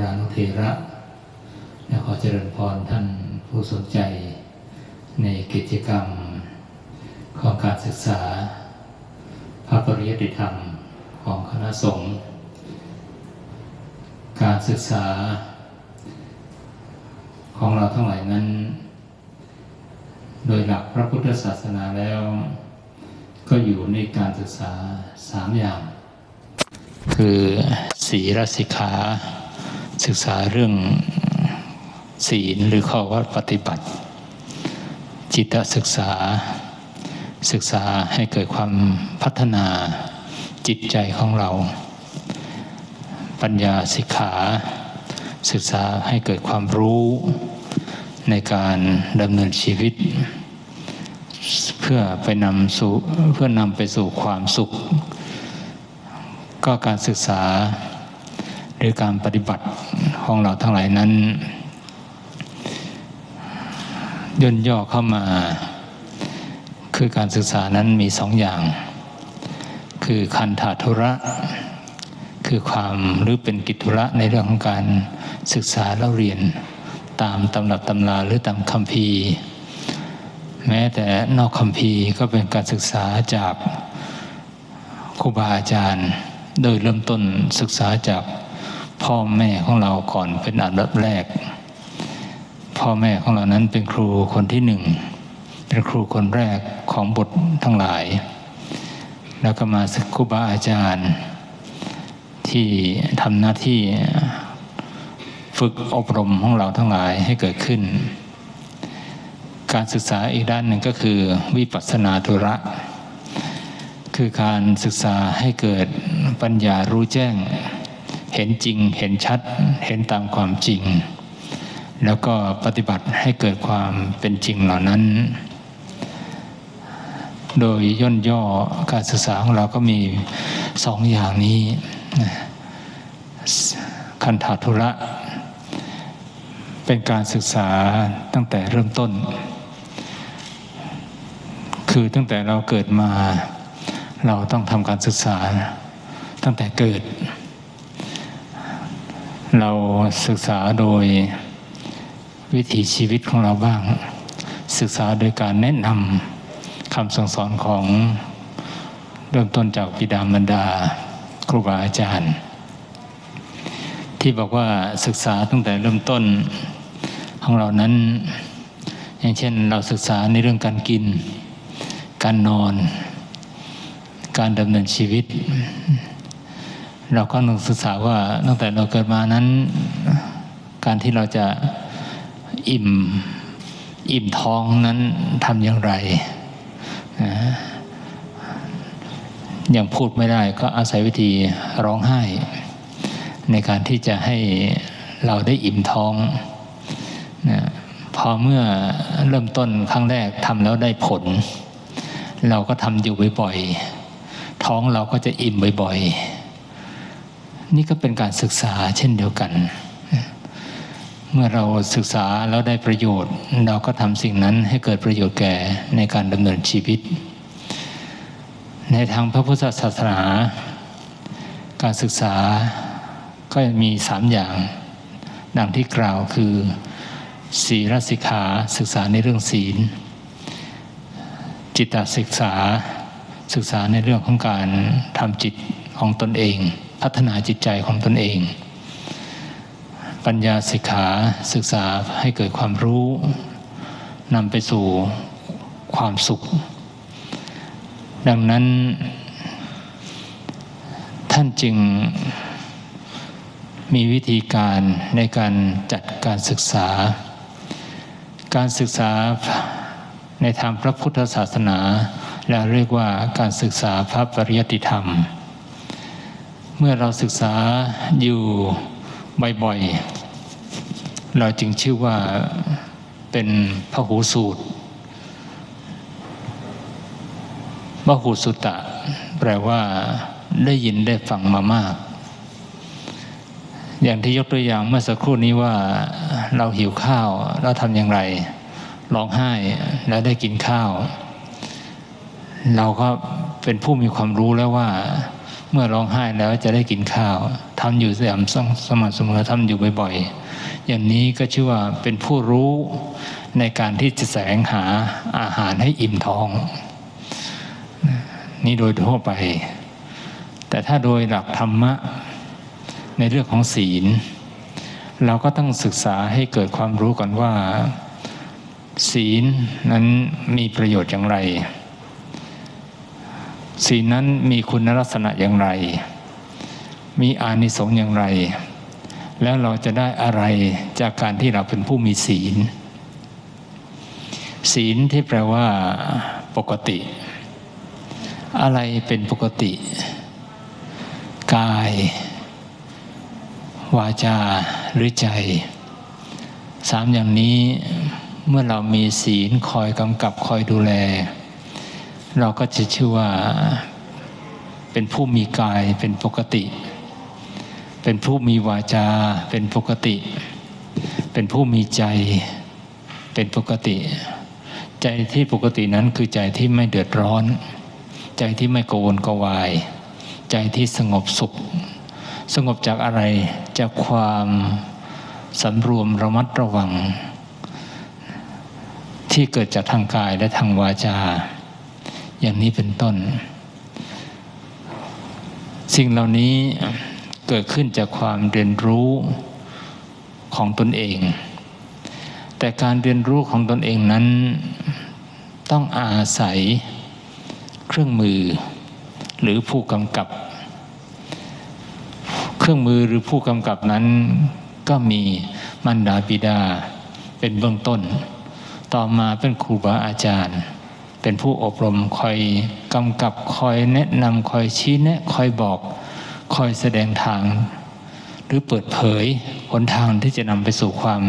รานุเทระและขอเจริญพรท่านผู้สนใจในกิจกรรมของการศึกษา พระปริยัติธรรมของคณะสงฆ์การศึกษา ของเราทั้งหลายนั้น โดยหลักพระพุทธศาสนาแล้ว ก็อยู่ในการศึกษาสามอย่าง คือศีลสิกขา ศึกษาเรื่องศีลหรือข้อวัดปฏิบัติ จิตศึกษา ศึกษาให้เกิดความพัฒนาจิตใจของเรา ปัญญาสิกขา ศึกษาให้เกิดความรู้ในการดำเนินชีวิต เพื่อไปนำสู่เพื่อนำไปสู่ความสุข ก็การศึกษา หรือการปฏิบัติของเราทั้งหลายนั้น ย่นย่อเข้ามา คือการศึกษานั้นมีสองอย่าง คือคันธาธุระคือความหรือเป็นกิจธุระในเรื่องของการศึกษาแล้วเรียนตามตำรับตำราหรือตามคำพีแม้แต่นอกคำพีก็เป็นการศึกษาจากครูบาอาจารย์ โดยเริ่มต้นศึกษาจาก พ่อแม่ของเราก่อนเป็นอันดับแรก พ่อแม่ของเรานั้นเป็นครูคนที่หนึ่งเป็นครูคนแรกของบททั้งหลาย แล้วก็มาศึกครูบาอาจารย์ ที่ทำหน้าที่ฝึกอบรมของเราทั้งหลายให้เกิดขึ้น การศึกษาอีกด้านหนึ่งก็คือวิปัสสนาธุระ คือการศึกษาให้เกิดปัญญารู้แจ้ง เห็นจริงเห็นชัดเห็นตามความจริง แล้วก็ปฏิบัติให้เกิดความเป็นจริงเหล่านั้น โดยย่นย่อการศึกษาของเราก็มีสองอย่างนี้คันธาธุระ เป็นการศึกษาตั้งแต่เริ่มต้น คือตั้งแต่เราเกิดมาเราต้องทำการศึกษาตั้งแต่เกิด เราศึกษาโดยวิถีชีวิตของเราบ้าง ศึกษาโดยการแนะนำคำสั่งสอนของเริ่มต้นจากบิดามารดา ครูบาอาจารย์ ที่บอกว่าศึกษาตั้งแต่เริ่มต้นของเรานั้น อย่างเช่นเราศึกษาในเรื่องการกิน การนอน การดำเนินชีวิต เราก็ต้องศึกษาว่าตั้งแต่เราเกิดมานั้น การที่เราจะอิ่มอิ่มท้องนั้นทำอย่างไรยังพูดไม่ได้ก็อาศัยวิธีร้องไห้ ในการที่จะให้เราได้อิ่มท้องนะพอเมื่อเริ่มต้นครั้งแรกทำแล้วได้ผล เราก็ทำอยู่บ่อยๆท้องเราก็จะอิ่มบ่อยๆ นี่ก็เป็นการศึกษาเช่นเดียวกัน เมื่อเราศึกษาแล้วได้ประโยชน์ เราก็ทำสิ่งนั้นให้เกิดประโยชน์แก่ในการดำเนินชีวิต ในทางพระพุทธศาสนา การศึกษาก็มีสามอย่าง ดังที่กล่าวคือศีลสิกขาศึกษาในเรื่องศีล จิตศึกษาศึกษาในเรื่องของการทำจิตของตนเอง พัฒนาจิตใจของตนเอง ปัญญาสิกขาศึกษาให้เกิดความรู้นำไปสู่ความสุข ดังนั้น ท่านจึงมีวิธีการในการจัดการศึกษา การศึกษาในทางพระพุทธศาสนา และเรียกว่าการศึกษาพระปริยติธรรม มื่อเราศึกษาอยู่บ่อยๆ เราจึงชื่อว่าเป็นพหูสูตรพหูสุตตะ แปลว่าได้ยินได้ฟังมามาก อย่างที่ยกตัวอย่างเมื่อสักครู่นี้ว่าเราหิวข้าวเราทำอย่างไรร้องไห้แล้วได้กินข้าว เราก็เป็นผู้มีความรู้แล้วว่า เมื่อร้องไห้แล้วจะได้กินข้าวทำอยู่สม่ำสม่ำเสมอทำอยู่บ่อยๆ อย่างนี้ก็ชื่อว่าเป็นผู้รู้ในการที่จะแสวงหาอาหารให้อิ่มท้อง นี่โดยทั่วไป แต่ถ้าโดยหลักธรรมะในเรื่องของศีล เราก็ต้องศึกษาให้เกิดความรู้ก่อนว่า ศีลนั้นมีประโยชน์อย่างไร ศีลนั้นมีคุณลักษณะอย่างไร มีอานิสงส์อย่างไร แล้วเราจะได้อะไรจากการที่เราเป็นผู้มีศีล ศีลที่แปลว่า ปกติ อะไรเป็นปกติ กาย วาจาหรือใจสามอย่างนี้เมื่อเรามีศีลคอยกำกับคอยดูแล เราก็จะชื่อว่าเป็นผู้มีกายเป็นปกติ เป็นผู้มีวาจาเป็นปกติ เป็นผู้มีใจเป็นปกติ ใจที่ปกตินั้นคือใจที่ไม่เดือดร้อน ใจที่ไม่โกวนกวาย ใจที่สงบสุข สงบจากอะไรจากความสำรวมระมัดระวัง ที่เกิดจากทางกายและทางวาจา อย่างนี้เป็นต้น สิ่งเหล่านี้เกิดขึ้นจากความเรียนรู้ของตนเอง แต่การเรียนรู้ของตนเองนั้น ต้องอาศัยเครื่องมือ หรือผู้กำกับ เครื่องมือหรือผู้กำกับนั้น ก็มีมันดาบิดาเป็นเบื้องต้น ต่อมาเป็นครูบาอาจารย์ เป็นผู้อบรมคอยกำกับคอยแนะนำคอยชี้แนะคอยบอกคอยแสดงทาง หรือเปิดเผยหนทางที่จะนำไปสู่ความ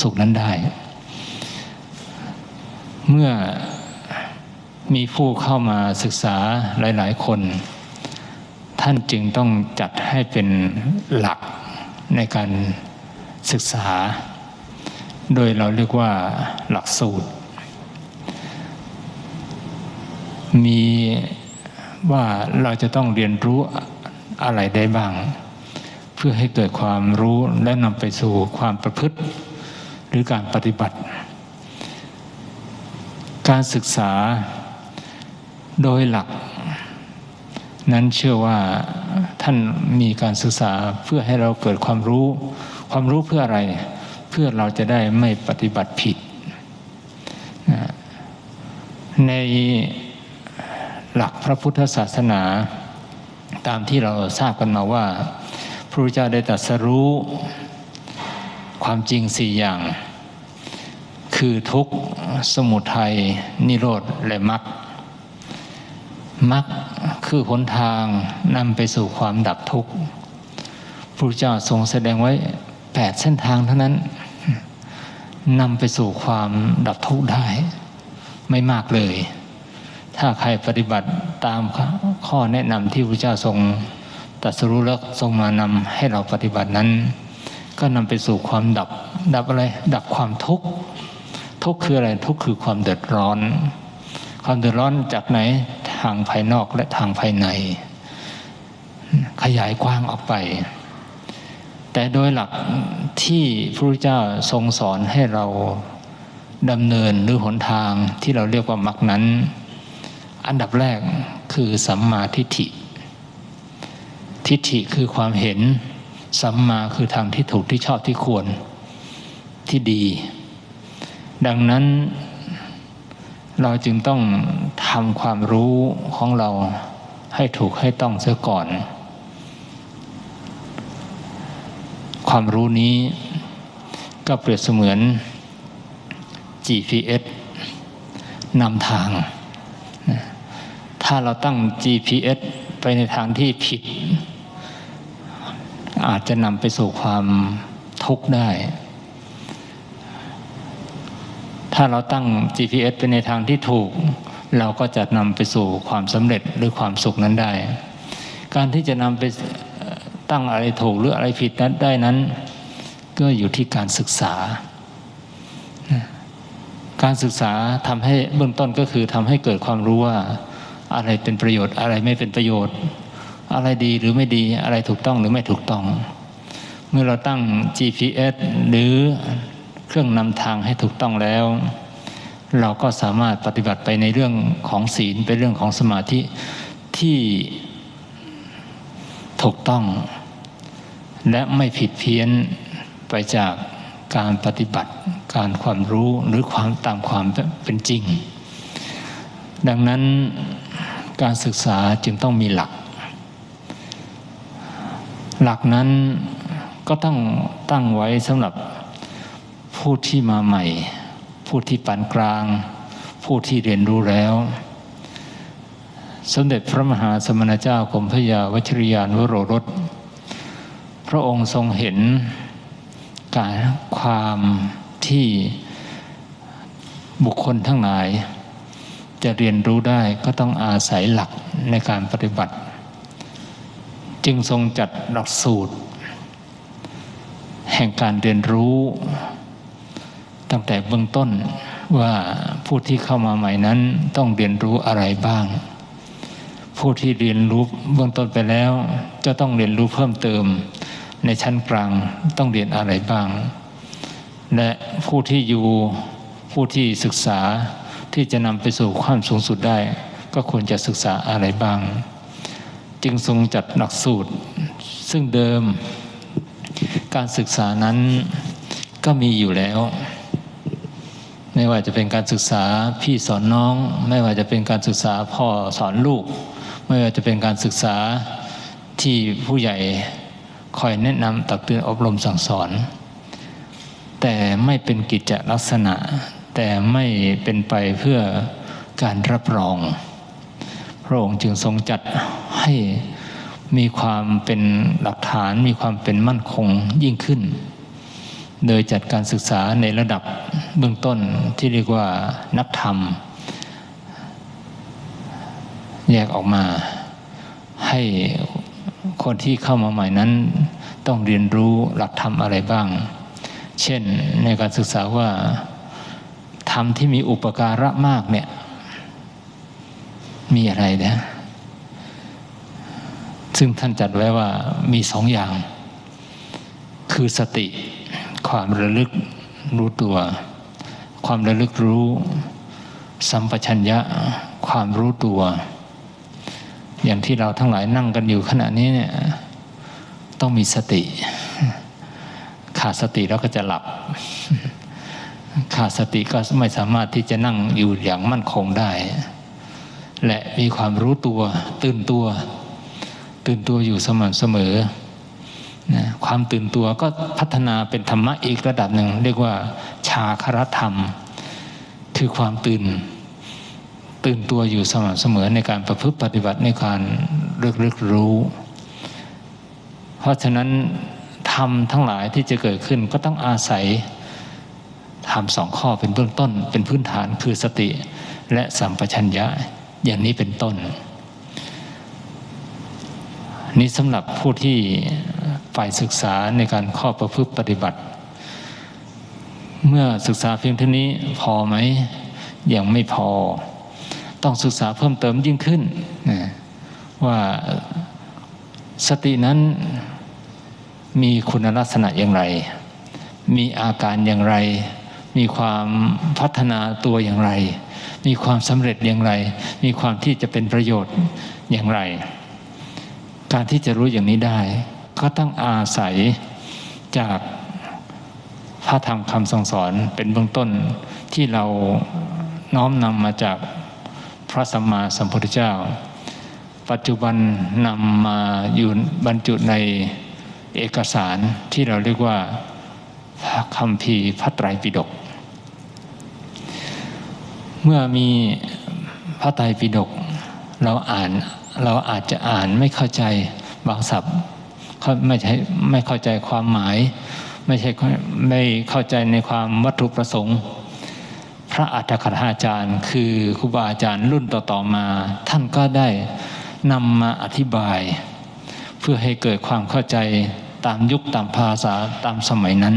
สุขนั้นได้ เมื่อมีผู้เข้ามาศึกษาหลาย ๆ คน ท่านจึงต้องจัดให้เป็นหลักในการศึกษา โดยเราเรียกว่าหลักสูตร มีว่าเราจะต้องเรียนรู้อะไรได้บ้าง เพื่อให้เกิดความรู้และนำไปสู่ความประพฤติ หรือการปฏิบัติ การศึกษาโดยหลัก นั้นเชื่อว่าท่านมีการศึกษาเพื่อให้เราเกิดความรู้ ความรู้เพื่ออะไร เพื่อเราจะได้ไม่ปฏิบัติผิด ใน หลักพระพุทธศาสนา ตามที่เราทราบกันมาว่า พระพุทธเจ้าได้ตรัสรู้ความจริงสี่อย่าง คือทุกข์สมุทัยนิโรธและมรรคมรรคคือหนทางนำไปสู่ความดับทุกข์พระเจ้าทรงแสดงไว้แปดเส้นทางเท่านั้นนำไปสู่ความดับทุกข์ได้ ไม่มากเลย ถ้าใครปฏิบัติตามข้อแนะนำที่พระเจ้าทรงตรัสรู้แล้วทรงมานำให้เราปฏิบัตินั้น ก็นำไปสู่ความดับ ดับอะไร ดับความทุกข์ ทุกข์คืออะไร ทุกข์คือความเดือดร้อน ความเดือดร้อนจากไหน ทางภายนอกและทางภายใน ขยายกว้างออกไป แต่โดยหลักที่พระพุทธเจ้าทรงสอนให้เราดำเนินหรือหนทางที่เราเรียกว่ามรรคนั้น อันดับแรกคือสัมมาทิฏฐิ ทิฏฐิคือความเห็น สัมมาคือทางที่ถูกที่ชอบที่ควรที่ดี ดังนั้นเราจึงต้องทำความรู้ของเราให้ถูกให้ต้องเสียก่อน ความรู้นี้ก็เปรียบเสมือน GPS นำทาง ถ้าเราตั้ง GPS ไปในทางที่ผิด อาจจะนำไปสู่ความทุกข์ได้ ถ้าเราตั้ง GPS ไปในทางที่ถูก เราก็จะนำไปสู่ความสำเร็จหรือความสุขนั้นได้ การที่จะนำไปตั้งอะไรถูกหรืออะไรผิดนั้นได้นั้น ก็อยู่ที่การศึกษา การศึกษาทำให้เบื้องต้นก็คือทำให้เกิดความรู้ว่า อะไรเป็นประโยชน์ อะไรไม่เป็นประโยชน์ อะไรดีหรือไม่ดีอะไรถูกต้องหรือไม่ถูกต้อง เมื่อเราตั้ง GPS หรือเครื่องนำทางให้ถูกต้องแล้ว เราก็สามารถปฏิบัติไปในเรื่องของศีลเป็นเรื่องของสมาธิที่ถูกต้อง และไม่ผิดเพี้ยนไปจากการปฏิบัติการความรู้หรือความตามความเป็นจริง ดังนั้น การศึกษาจึงต้องมีหลัก หลักนั้นก็ต้องตั้งไว้สำหรับผู้ที่มาใหม่ ผู้ที่ปานกลาง ผู้ที่เรียนรู้แล้ว สมเด็จพระมหาสมณเจ้ากรมพระยาวชิรยานวโรรส พระองค์ทรงเห็นการความที่บุคคลทั้งหลาย จะเรียนรู้ได้ก็ต้องอาศัยหลักในการปฏิบัติ จึงทรงจัดหลักสูตร แห่งการเรียนรู้ ตั้งแต่เบื้องต้นว่าผู้ที่เข้ามาใหม่นั้นต้องเรียนรู้อะไรบ้าง ผู้ที่เรียนรู้เบื้องต้นไปแล้ว จะต้องเรียนรู้เพิ่มเติม ในชั้นกลางต้องเรียนอะไรบ้าง และผู้ที่อยู่ผู้ที่ศึกษา ที่จะนำไปสู่ความสูงสุดได้ ก็ควรจะศึกษาอะไรบ้าง จึงทรงจัดหลักสูตร ซึ่งเดิม การศึกษานั้นก็มีอยู่แล้ว ไม่ว่าจะเป็นการศึกษาพี่สอนน้อง ไม่ว่าจะเป็นการศึกษาพ่อสอนลูก ไม่ว่าจะเป็นการศึกษาที่ผู้ใหญ่คอยแนะนำตักเตือนอบรมสั่งสอน แต่ไม่เป็นกิจลักษณะ แต่ไม่เป็นไปเพื่อการรับรอง พระองค์จึงทรงจัดให้มีความเป็นหลักฐานมีความเป็นมั่นคงยิ่งขึ้น โดยจัดการศึกษาในระดับเบื้องต้นที่เรียกว่านักธรรม แยกออกมาให้คนที่เข้ามาใหม่นั้นต้องเรียนรู้หลักธรรมอะไรบ้าง เช่นในการศึกษาว่า ธรรมที่มีอุปการะมากเนี่ย มีอะไรนะซึ่งท่านจัดไว้ว่ามีสองอย่าง คือสติ ความระลึกรู้ตัว ความระลึกรู้ สัมปชัญญะ ความรู้ตัว อย่างที่เราทั้งหลายนั่งกันอยู่ขณะนี้เนี่ยต้องมีสติ ขาดสติแล้วก็จะหลับ ขาดสติก็ไม่สามารถที่จะนั่งอยู่อย่างมั่นคงได้ และมีความรู้ตัวตื่นตัว ตื่นตัวอยู่สม่ำเสมอนะความตื่นตัวก็พัฒนาเป็นธรรมะอีกระดับหนึ่ง เรียกว่า ชาครธรรม คือความตื่น ตื่นตัวอยู่สม่ำเสมอในการประพฤติปฏิบัติในการเลือกเลือกรู้ เพราะฉะนั้นทำทั้งหลายที่จะเกิดขึ้นก็ต้องอาศัย ทำสองข้อเป็นเบื้องต้น เป็นพื้นฐานคือสติ และสัมปชัญญะอย่างนี้เป็นต้น นี้สำหรับผู้ที่ฝ่ายศึกษาในการข้อประพฤติปฏิบัติ เมื่อศึกษาเพียงเท่านี้พอไหมยังไม่พอ ต้องศึกษาเพิ่มเติมยิ่งขึ้นนะว่าสตินั้นมีคุณลักษณะอย่างไร มีอาการอย่างไร มีความพัฒนาตัวอย่างไร มีความสำเร็จอย่างไร มีความที่จะเป็นประโยชน์อย่างไร การที่จะรู้อย่างนี้ได้ ก็ต้องอาศัยจากพระธรรมคำสั่งสอนเป็นเบื้องต้นที่เราน้อมนำมาจากพระสัมมาสัมพุทธเจ้า ปัจจุบันนำมาอยู่บรรจุในเอกสารที่เราเรียกว่าคำพีพระไตรปิฎก เมื่อมีพระไตรปิฎกเราอ่านเราอาจจะอ่านไม่เข้าใจบางศัพท์ไม่ใช่ไม่เข้าใจความหมาย ไม่ใช่ไม่เข้าใจในความวัตถุประสงค์ พระอัฏฐคถาจารย์ คือครูบาอาจารย์รุ่นต่อๆมา ท่านก็ได้นำมาอธิบาย เพื่อให้เกิดความเข้าใจตามยุคตามภาษาตามสมัยนั้น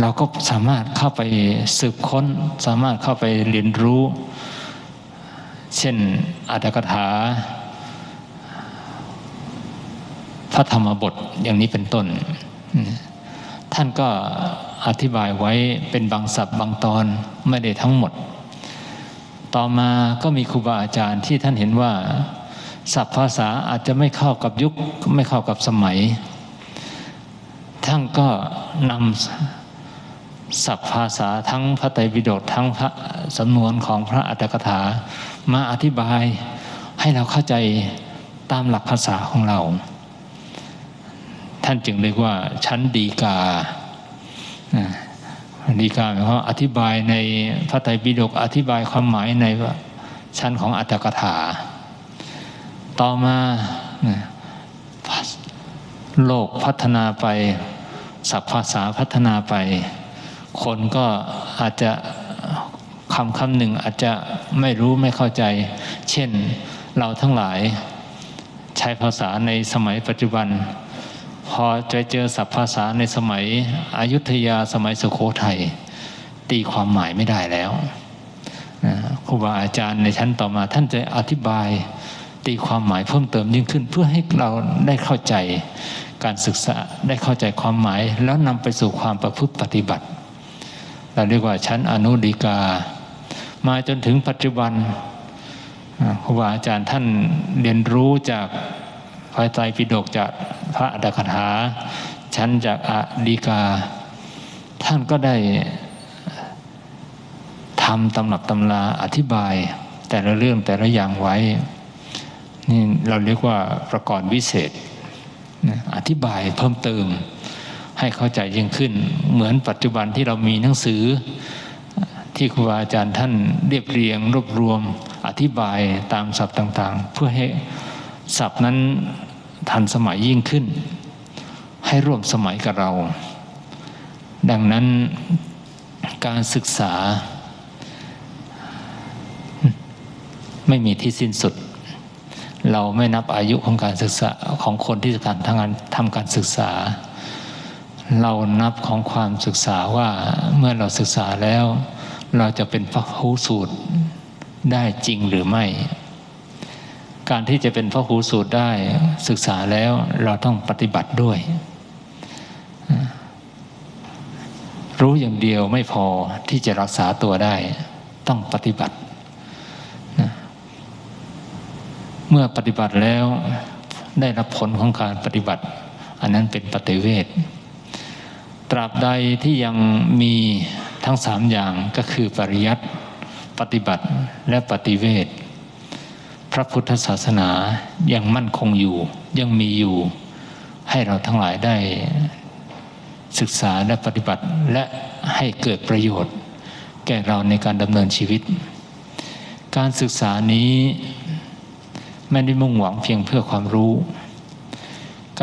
เราก็สามารถเข้าไปสืบค้น สามารถเข้าไปเรียนรู้ เช่นอัตถกถา พระธรรมบทอย่างนี้เป็นต้น ท่านก็อธิบายไว้เป็นบางศัพท์บางตอนไม่ได้ทั้งหมด ต่อมาก็มีครูบาอาจารย์ที่ท่านเห็นว่าศัพท์ภาษาอาจจะไม่เข้ากับยุคไม่เข้ากับสมัย ท่านก็นำ ศัพท์ภาษาทั้งพระไตรปิฎกทั้งพระสำนวนของพระอัตถกถา มาอธิบายให้เราเข้าใจตามหลักภาษาของเรา ท่านจึงเรียกว่าชั้นดีกาดีกาหมายความอธิบายในพระไตรปิฎกอธิบายความหมายในชั้นของอัตถกถา ต่อมาโลกพัฒนาไปศัพท์ภาษาพัฒนาไป คนก็อาจจะคำคำหนึ่งอาจจะไม่รู้ไม่เข้าใจ เช่นเราทั้งหลายใช้ภาษาในสมัยปัจจุบัน พอจะเจอศัพท์ภาษาในสมัยอยุธยาสมัยสุโขทัยตีความหมายไม่ได้แล้วครูบาอาจารย์ในชั้นต่อมา ท่านจะอธิบายตีความหมายเพิ่มเติมยิ่งขึ้น เพื่อให้เราได้เข้าใจการศึกษาได้เข้าใจความหมาย แล้วนำไปสู่ความประพฤติปฏิบัติ เราเรียกว่าชั้นอนุดีกา มาจนถึงปัจจุบันครูบาอาจารย์ท่านเรียนรู้จากพระไตรปิฎกจากพระอัตถกถาชั้นจากอดีกา ท่านก็ได้ทำตำหนับตำราอธิบายแต่ละเรื่องแต่ละอย่างไว้ นี่เราเรียกว่าประกอบวิเศษ อธิบายเพิ่มเติม ให้เข้าใจยิ่งขึ้น เหมือนปัจจุบันที่เรามีหนังสือ ที่ครูบาอาจารย์ท่านเรียบเรียงรวบรวมอธิบายตามศัพท์ต่างๆ เพื่อให้ศัพท์นั้นทันสมัยยิ่งขึ้น ให้ร่วมสมัยกับเรา ดังนั้นการศึกษา ไม่มีที่สิ้นสุด เราไม่นับอายุของการศึกษาของคนที่จะการทำงานทำการศึกษา เรานับของความศึกษาว่าเมื่อเราศึกษาแล้ว เราจะเป็นพระหูสูตรได้จริงหรือไม่ การที่จะเป็นพระหูสูตรได้ศึกษาแล้วเราต้องปฏิบัติด้วย รู้อย่างเดียวไม่พอที่จะรักษาตัวได้ ต้องปฏิบัติ เมื่อปฏิบัติแล้วได้รับผลของการปฏิบัติ อันนั้นเป็นปฏิเวท ตราบใดที่ยังมีทั้งสามอย่างก็คือปริยัติปฏิบัติและปฏิเวทพระพุทธศาสนายังมั่นคงอยู่ยังมีอยู่ให้เราทั้งหลายได้ศึกษาและปฏิบัติและให้เกิดประโยชน์ แก่เราในการดำเนินชีวิต การศึกษานี้ไม่ได้มุ่งหวังเพียงเพื่อความรู้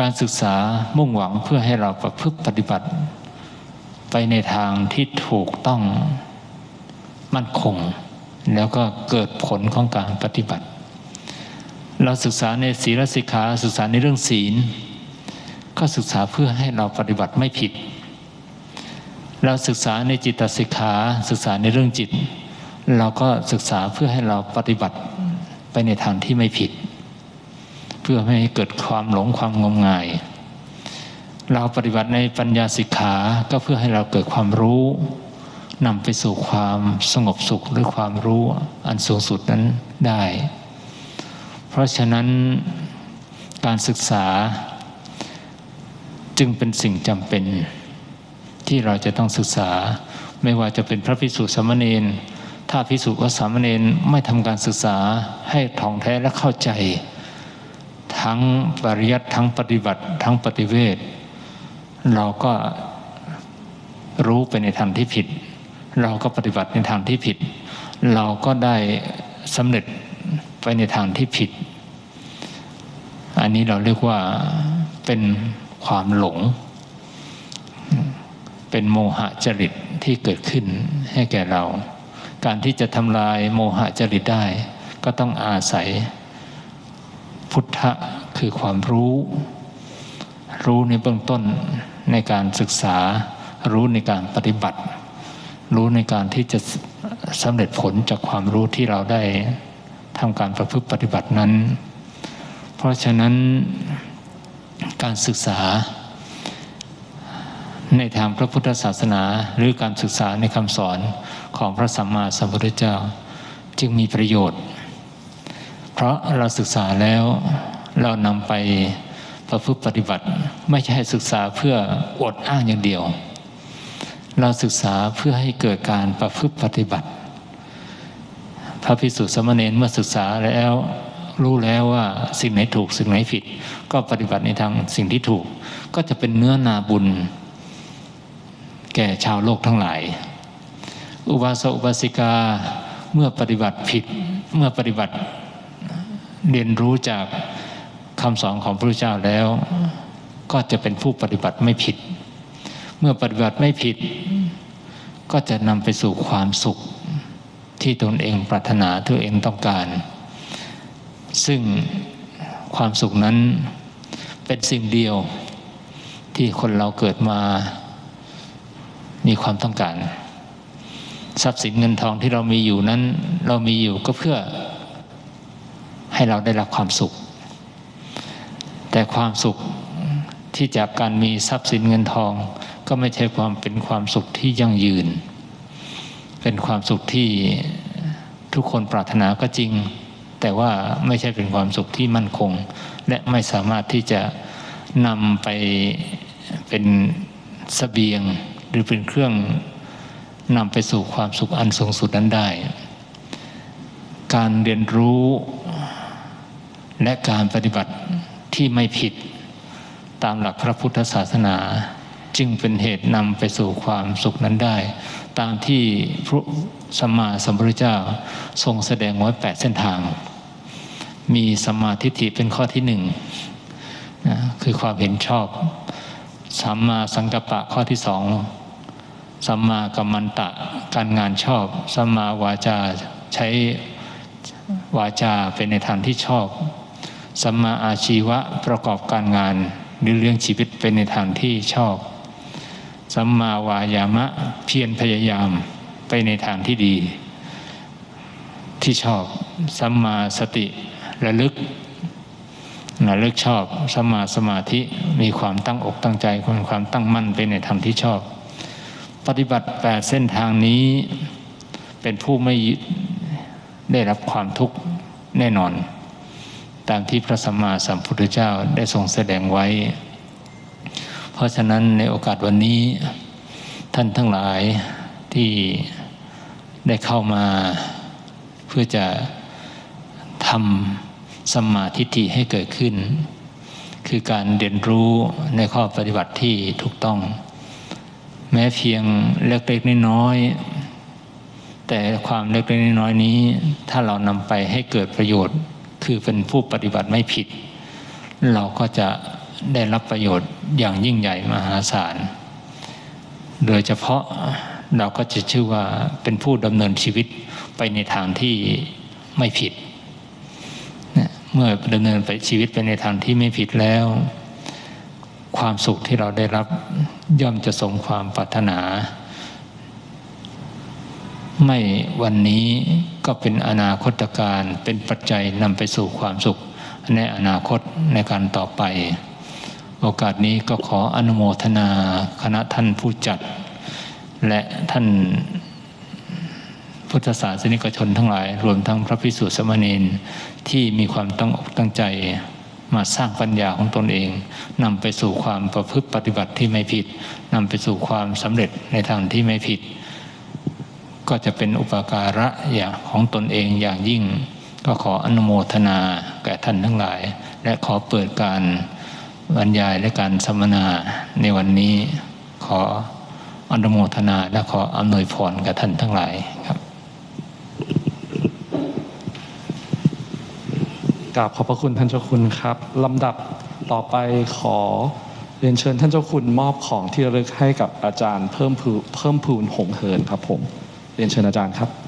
การศึกษามุ่งหวังเพื่อให้เราประพฤติปฏิบัติ ไปในทางที่ถูกต้องมั่นคง แล้วก็เกิดผลของการปฏิบัติ เราศึกษาในศีลสิกขาศึกษาในเรื่องศีล ก็ศึกษาเพื่อให้เราปฏิบัติไม่ผิด เราศึกษาในจิตสิกขาศึกษาในเรื่องจิต เราก็ศึกษาเพื่อให้เราปฏิบัติไปในทางที่ไม่ผิด เพื่อไม่ให้เกิดความหลงความงมงาย เราปฏิบัติในปัญญาสิกขาก็เพื่อให้เราเกิดความรู้นำไปสู่ความสงบสุขหรือความรู้อันสูงสุดนั้นได้ เพราะฉะนั้นการศึกษา จึงเป็นสิ่งจำเป็น ที่เราจะต้องศึกษา ไม่ว่าจะเป็นพระภิกษุสมณีนถ้าพิสุกัสามเณรไม่ทำการศึกษาให้ท่องแท้และเข้าใจ ทั้งปริยัติทั้งปฏิบัติ ทั้งปฏิเวทเราก็รู้ไปในทางที่ผิด เราก็ปฏิบัติในทางที่ผิด เราก็ได้สำเร็จไปในทางที่ผิด อันนี้เราเรียกว่าเป็นความหลง เป็นโมหะจริตที่เกิดขึ้นให้แก่เรา การที่จะทำลายโมหะจริตได้ ก็ต้องอาศัย พุทธะคือความรู้ รู้ในเบื้องต้นในการศึกษา รู้ในการปฏิบัติ รู้ในการที่จะสำเร็จผลจากความรู้ที่เราได้ทำการประพฤติปฏิบัตินั้น เพราะฉะนั้นการศึกษา ในทางพระพุทธศาสนา หรือการศึกษาในคำสอนของพระสัมมาสัมพุทธเจ้า จึงมีประโยชน์ เพราะเราศึกษาแล้วเรานำไปประพฤติปฏิบัติ ไม่ใช่ศึกษาเพื่ออดอ้างอย่างเดียว เราศึกษาเพื่อให้เกิดการประพฤติปฏิบัติ พระภิกษุสามเณรเมื่อศึกษาแล้วรู้แล้วว่าสิ่งไหนถูกสิ่งไหนผิด ก็ปฏิบัติในทางสิ่งที่ถูก ก็จะเป็นเนื้อนาบุญ แก่ชาวโลกทั้งหลาย อุบาสกอุบาสิกาเมื่อปฏิบัติผิดเมื่อปฏิบัติ เรียนรู้จากคำสอนของพระพุทธเจ้าแล้ว ก็จะเป็นผู้ปฏิบัติไม่ผิด เมื่อปฏิบัติไม่ผิด ก็จะนำไปสู่ความสุขที่ตนเองปรารถนาตัวเองต้องการ ซึ่งความสุขนั้นเป็นสิ่งเดียวที่คนเราเกิดมามีความต้องการ ทรัพย์สินเงินทองที่เรามีอยู่นั้น เรามีอยู่ก็เพื่อ ให้เราได้รับความสุข แต่ความสุขที่จากการมีทรัพย์สินเงินทอง ก็ไม่ใช่ความเป็นความสุขที่ยั่งยืน เป็นความสุขที่ทุกคนปรารถนาก็จริง แต่ว่าไม่ใช่เป็นความสุขที่มั่นคง และไม่สามารถที่จะนำไปเป็นสเสบียงหรือเป็นเครื่องนำไปสู่ความสุขอันสูงสุดนั้นได้ การเรียนรู้ และการปฏิบัติที่ไม่ผิดตามหลักพระพุทธศาสนา จึงเป็นเหตุนำไปสู่ความสุขนั้นได้ ตามที่พระสัมมาสัมพุทธเจ้าทรงแสดงไว้แปดเส้นทาง มีสัมมาทิฏฐิเป็นข้อที่หนึ่งนะคือความเห็นชอบสัมมาสังกัปปะข้อที่สองสัมมากัมมันตะการงานชอบสัมมาวาจาใช้วาจาเป็นในทางที่ชอบ สัมมาอาชีวะประกอบการงานหรือเรื่องชีวิตเป็นในทางที่ชอบ สัมมาวายามะเพียรพยายามไปในทางที่ดี ที่ชอบ สัมมาสติระลึกระลึกชอบสัมมาสมาธิมีความตั้งอกตั้งใจมีความตั้งมั่นไปในทางที่ชอบ ปฏิบัติแปดเส้นทางนี้ เป็นผู้ไม่ได้รับความทุกข์แน่นอน ตามที่พระสัมมาสัมพุทธเจ้าได้ทรงแสดงไว้ เพราะฉะนั้นในโอกาสวันนี้ ท่านทั้งหลายที่ได้เข้ามาเพื่อจะทำสมมาธิฏฐิให้เกิดขึ้น คือการเรียนรู้ในข้อปฏิบัติที่ถูกต้อง แม้เพียงเล็กๆน้อยๆแต่ความเล็กๆน้อยๆนี้ ถ้าเรานำไปให้เกิดประโยชน์ คือเป็นผู้ปฏิบัติไม่ผิด เราก็จะได้รับประโยชน์อย่างยิ่งใหญ่มหาศาล โดยเฉพาะเราก็จะชื่อว่าเป็นผู้ดำเนินชีวิตไปในทางที่ไม่ผิด เมื่อดำเนินไปชีวิตไปในทางที่ไม่ผิดแล้ว ความสุขที่เราได้รับย่อมจะสมความปรารถนา ไม่วันนี้ก็เป็นอนาคตการเป็นปัจจัยนำไปสู่ความสุข ในอนาคตในการต่อไป โอกาสนี้ก็ขออนุโมทนาคณะท่านผู้จัด และท่านพุทธศาสนิกชนทั้งหลาย รวมทั้งพระพิสุสมณีนที่มีความตั้งอกตั้งใจมาสร้างปัญญาของตนเองนำไปสู่ความประพฤติปฏิบัติที่ไม่ผิดนำไปสู่ความสำเร็จในทางที่ไม่ผิด ก็จะเป็นอุปการะอย่างของตนเองอย่างยิ่ง ก็ขออนุโมทนาแก่ท่านทั้งหลาย และขอเปิดการบรรยายและการสัมมนาในวันนี้ขออนุโมทนาและขออำนวยพรกับท่านทั้งหลายครับกราบขอบพระคุณท่านเจ้าคุณครับลำดับต่อไปขอเรียนเชิญท่านเจ้าคุณมอบของที่ระลึกให้กับอาจารย์เพิ่มพูเพิ่มพูนหงเหินครับผม เรียนเชิญอาจารย์ครับ